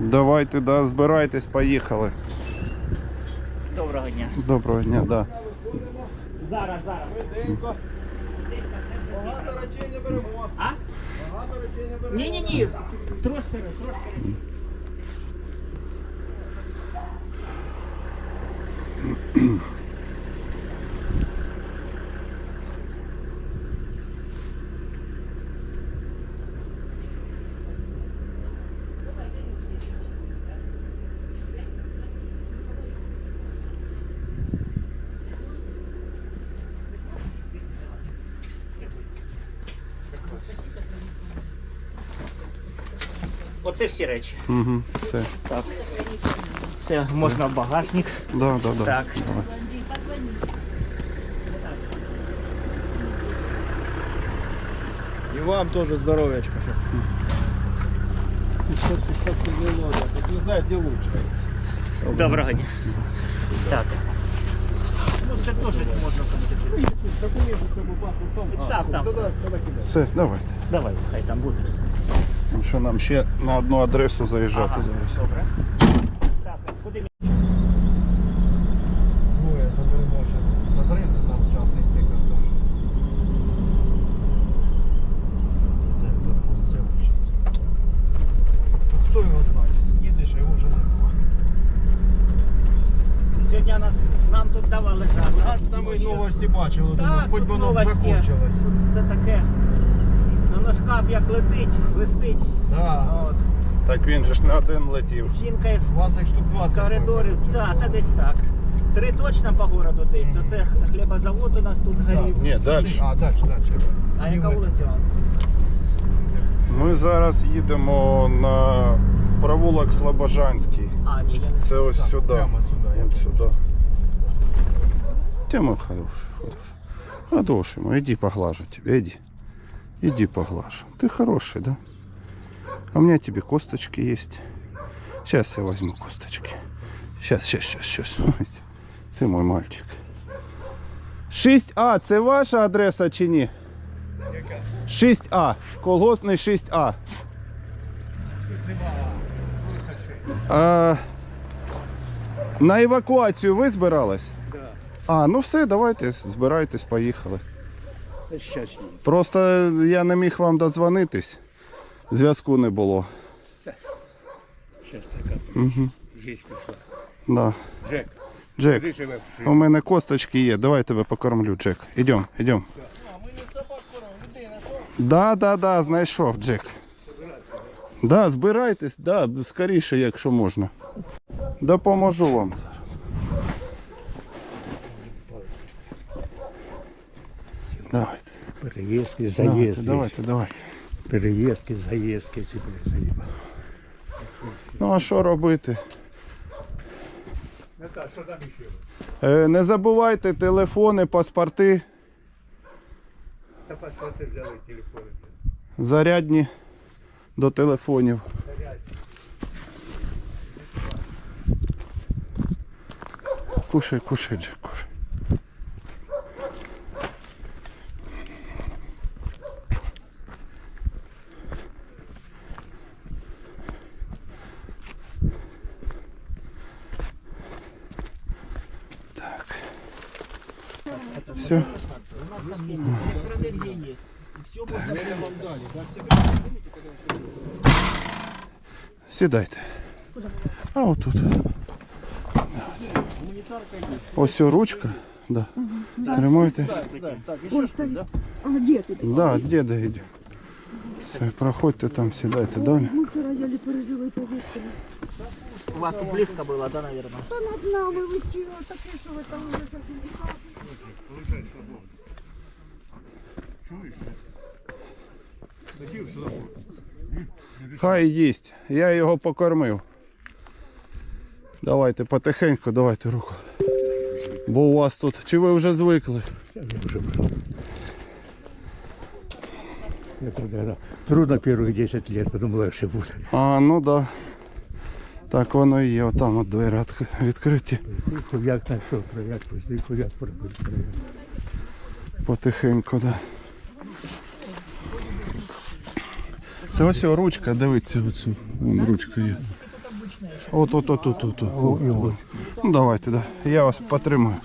Давайте, да, збирайтесь, поїхали. Доброго дня. Доброго дня, да. Зараз, зараз. Багато речей не беремо. А? Багато речей не беремо. Ні, ні, ні. Трошки, трошки. Оце всі речі. Угу, все. Так. Це можна в багажник. Да, да, да. Так. Давай. І вам теж здоров'ячка. Щоб... Тут не знаю, де лучше. Доброго дня. Так. Ну, це теж можна комусь. Документи в цьому паспорт там. Так, там. Тоді, тоді кидай. Все, давайте. Давай, хай там буде. Тому що нам ще на одну адресу заїжджати Ага, зараз. добре. Так, куди мені? Двоє заберемо зараз з адреси, там частний сектор теж. Так, тут постсела зараз. А хто його знає? Їдеш, а його вже немає. Сьогодні нас, нам тут давали жару. Там ми новості бачили, думаю, хоч би воно закончилось. Тут це таке. На ножках як летить, свистить. Да. От. Так він же ж не один летів. Жінка У вас їх штук 20. в коридорі. мабуть, Так, було. та десь так. Три точно по городу десь. Оце хлібозавод у нас тут горів. Ні, далі. А, далі, далі. А яка вулиця? Ми зараз їдемо на провулок Слобожанський. А, ні, я не Це ось Так, сюди. прямо сюди, я От сюди. Тема хороший, хороший. Хороший мой, иди поглажу тебя, иди. Иди поглажу. Ты хороший, да? А у меня тебе косточки есть. Сейчас я возьму косточки. Сейчас, сейчас, сейчас, сейчас. Ты мой мальчик. 6А, це ваша адреса чи ні? 6А. Колгоспний 6А. А, на евакуацію ви збирались? А, ну все, давайте, збирайтесь, поїхали. Щас. Просто я не міг вам дозвонитись. Зв'язку не було. Щас така жизнь пішла. Да. Джек, Джек, у мене косточки є. Давай тебе покормлю, Джек. Ідем, ідем. Да, да, да, знайшов, Джек. Да, збирайтесь, да, скоріше, якщо можна. Допоможу вам Давайте, переїздки, заїздки. давайте, давайте. Переїздки, заїздки. Ці, блін. Ну а що робити? Е, не забувайте телефони, паспорти, Та паспорти взяли телефони. зарядні до телефонів. Кушай, кушай, Джек, Электроэнергия есть. И все можно Сідайте. А отут. Ось о, ручка. Да. Тримайте. А где ты? Да, деда йде. Все, проходьте там, сідайте далі. Мы вчера еле пережили повестку. У вас тут близко было, да, наверное? Та над нами летіло таке, що ви там вже так Хай їсть. Я його покормив. Давайте потихеньку, давайте руку. Бо у вас тут. Чи ви вже звикли? Трудно первые 10 лет, потом легче буде. А, ну да. Так воно і є. Отам от двері відкриті. Хуяк знайшов, прояк, пустий хуяк пробив. Потихеньку, да. Це ось о, ручка, дивіться оцю. Вон ручка є. От, от, от, от, от, от. Ну давайте, да. Я вас потримаю.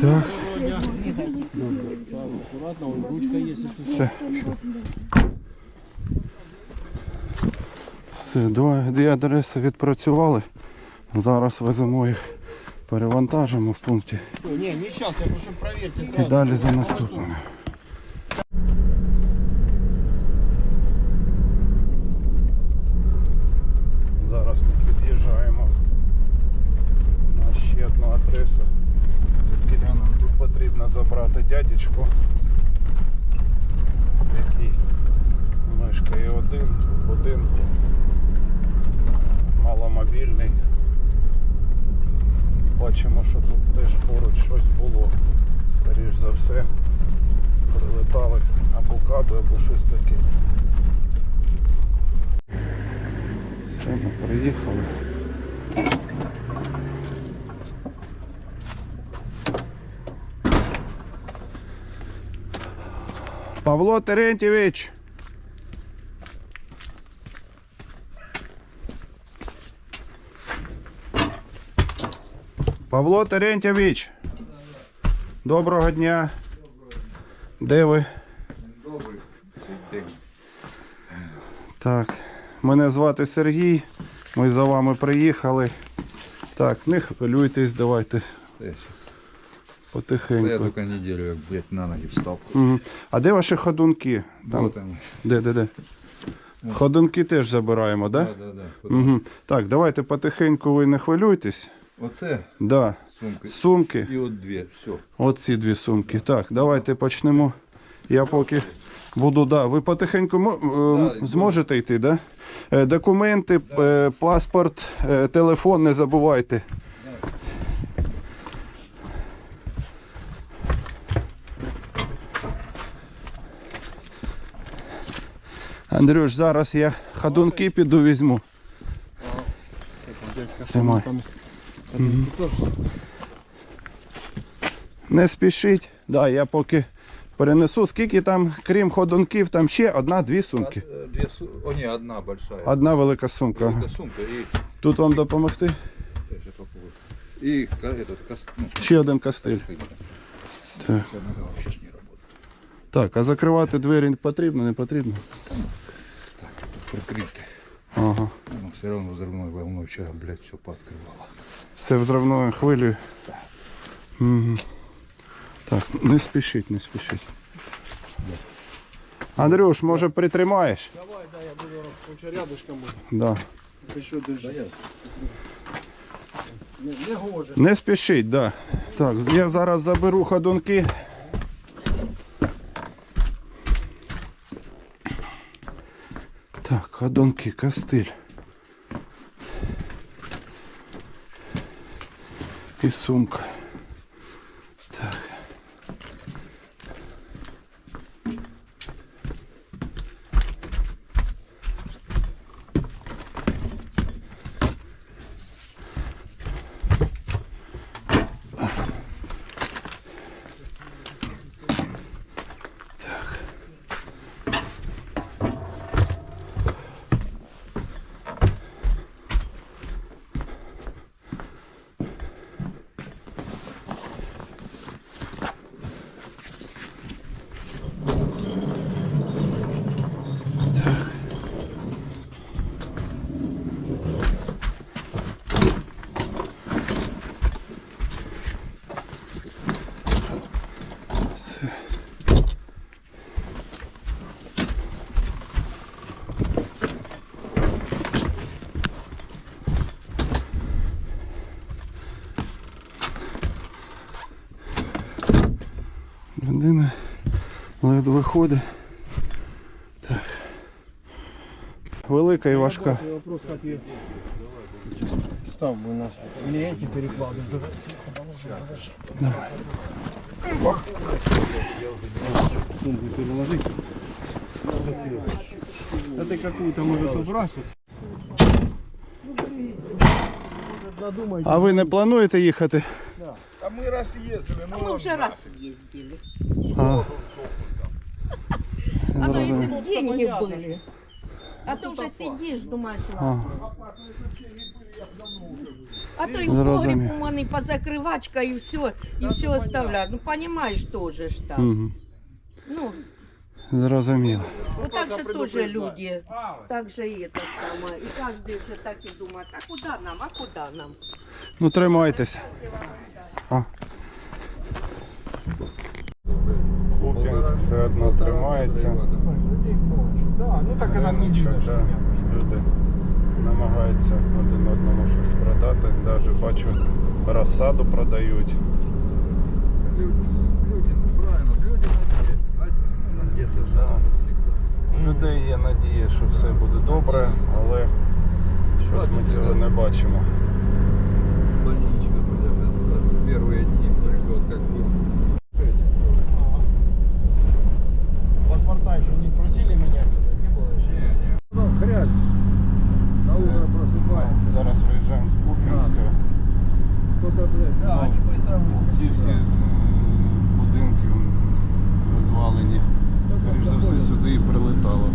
Так, все. Все, два, дві адреси відпрацювали. Зараз веземо їх, перевантажимо в пункті Все, не, не сейчас, я прошу проверьте і далі за наступними. Зараз ми під'їжджаємо на ще одну адресу. Звідки нам тут забрати дядечку, який мешкає один в будинку, маломобільний. Бачимо, що тут теж поруч щось було. Скоріш за все, прилетали або каби, або щось таке. Все, ми приїхали. Павло Терентьєвич! Павло Терентьєвич! Доброго дня! Де ви? Так, мене звати Сергій. Ми за вами приїхали. Так, не хвилюйтесь, давайте Щас- Я потихеньку. только неделю, як, блядь, на ноги встав. Мгм. А де ваші ходунки? Там, Вот они. Де, де, де? Ходунки теж забираємо, так? Да, Да? да, да. Угу. Так, давайте потихеньку ви не хвилюйтесь. Оце Да. сумка. Сумки. І от дві. Все. Оці дві сумки. Так, давайте почнемо. Я поки буду, да. Ви потихеньку мо- е, Да, зможете йти, да? Е, Документи, е, паспорт, е, телефон не забувайте. Андрюш, зараз я ходунки піду візьму. Тримай. Не спішіть. Да, я поки перенесу. Скільки там, крім ходунків, там ще одна-дві сумки. Дві су... О, ні, одна большая. Одна велика сумка. Велика сумка і Тут вам допомогти? І этот, ну, Ще один кастиль. кастиль. Так. Так, а закривати двері потрібно, не потрібно? Прикрити. Ага. Ну, все равно взрывной волной вчора, блядь, все пооткрывало. Все взривною хвилею. Угу. Так, не спішіть, не спішіть. Андрюш, може притримаєш? Давай, да, я буду лучше рядышком буду. Да. Ти що держи? Не, не гоже. Не спішіть, да. Так, я зараз заберу ходунки. Так, ходонки, костыль І сумка. Так. Все. Людина ледве ходить. Так. Велика і важка. И вопрос, как ее став бы наш. Или эти перекладывать. Сумку переложить. А ты какую-то может убрать? Может надумать. А ви не плануєте їхати? А мы раз ездили, ну Мы уже раз А, А то если б деньги были. А то вже сидиш, думаєш, А, ладно. А то і Зрозумів. погріб у мене позакривачка і все, і все оставляють. Ну, розумієш, теж ж там. угу. Ну, Зрозуміло. вот так же тоже люди. Так же и это самое. И каждый же так и думает, а куда нам, а куда нам? Ну тримайтеся. А. Куп'янськ все одно тримається. Ну так і нам не дивно, що Люди намагаються один одному щось продати. Навіть бачу, розсаду продають. Люди, люди, ну правильно, люди надеются. Надеются. У людей є надія, що все буде добре, але щось ми цього не бачимо. Больничка, блядь, первые дни придет, как Ну, хрясь. На утро просыпаемся. Зараз виїжджаємо з Куп'янська. Кто-то, блядь, Да, они быстро Ці выставили. всі е, будинки розвалені. Скоріш за все сюди і прилетало.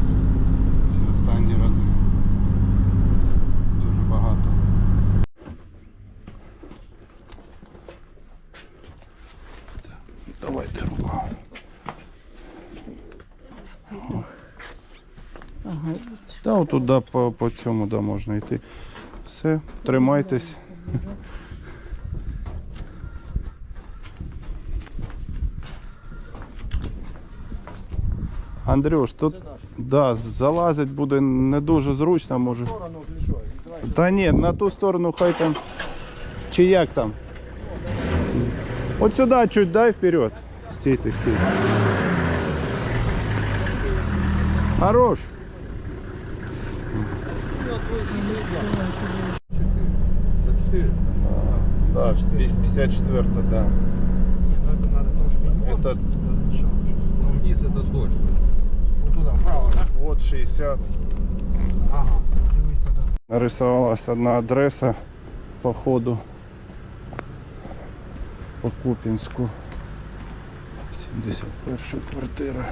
Да, по, по цьому да, можна йти. Все, тримайтесь. Андрюш, тут да, залазить буде не дуже зручно, може. Та ні, на ту сторону хай там. Чи як там? От сюди чуть дай вперед. Стійте, стійте. Хорош. За четыре. Да, 54 да. Нет, ну это надо. Это- Вот, сначала щас. Ну, вниз это дождь. Вот туда, вправо, да? Вот 60. Ага. Дивись тогда. Нарисувалась одна адреса по ходу по Купінську. 71 квартира.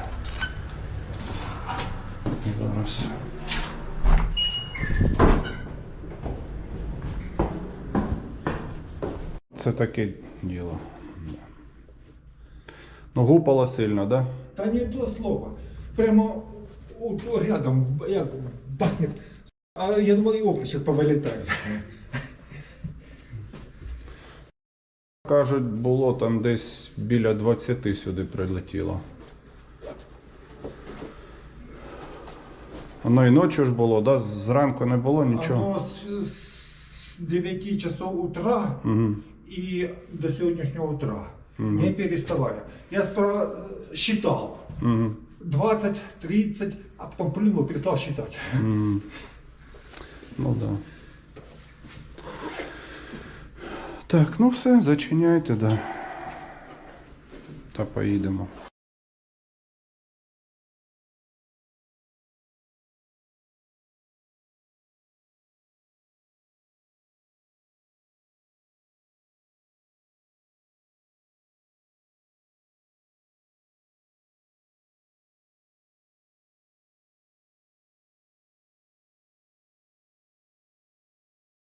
Зараз. Це таке діло. Ну, гупало сильно? Да? Та не то слово. Прямо рядом як бахнет. А я думал, и окна сейчас повылетают. Кажуть, було там десь біля 20 сюди прилетіло. Воно і ночі ж було, да? зранку не було нічого. Оно с, с 9 часов утра Угу. И до сегодняшнего утра. Не переставая. Я справа э, считал. Угу. 20, 30, а потом плюнул, перестал считать. Ну да. Так, ну все, зачиняйте, да. Та поїдемо.